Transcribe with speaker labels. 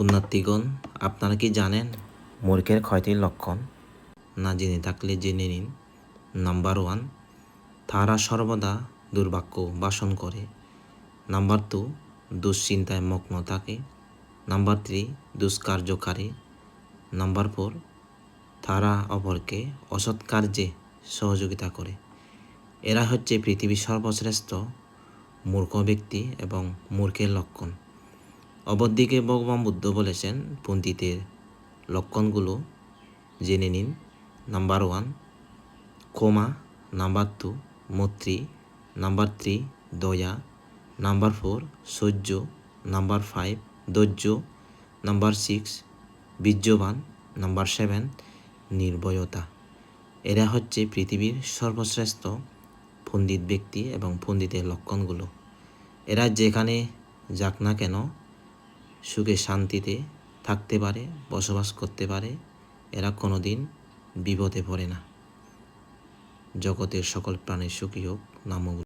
Speaker 1: পুণ্যার্থীগণ আপনারা কি জানেন? মূর্খের ক্ষয়টির লক্ষণ? না জেনে থাকলে জেনে নিন। নাম্বার ওয়ান, তারা সর্বদা দুর্ভাগ্য বাসন করে। নাম্বার টু, দুশ্চিন্তায় মগ্ন থাকে। নাম্বার থ্রি, দুষ্কার্যকারী। নাম্বার ফোর, তারা অপরকে অসৎ কার্যে সহযোগিতা করে। এরা হচ্ছে পৃথিবীর সর্বশ্রেষ্ঠ মূর্খ ব্যক্তি এবং মূর্খের লক্ষণ। অপরদিকে ভগবান বুদ্ধ বলেছেন পন্ডিতের লক্ষণগুলো জেনে নিন। নাম্বার ওয়ান, ক্ষমা। নাম্বার টু, মৈত্রী। নাম্বার থ্রি, দয়া। নাম্বার ফোর, সহ্য। নাম্বার ফাইভ, ধৈর্য। নাম্বার সিক্স, বীর্যবান। নাম্বার সেভেন, নির্ভয়তা। এরা হচ্ছে পৃথিবীর সর্বশ্রেষ্ঠ পণ্ডিত ব্যক্তি এবং পণ্ডিতের লক্ষণগুলো। এরা যেখানে যাক না কেন সুখে শান্তিতে থাকতে পারে, বসবাস করতে পারে, এরা কোনো দিন বিপদে পড়ে না। জগতের সকল প্রাণী সুখী হোক নামক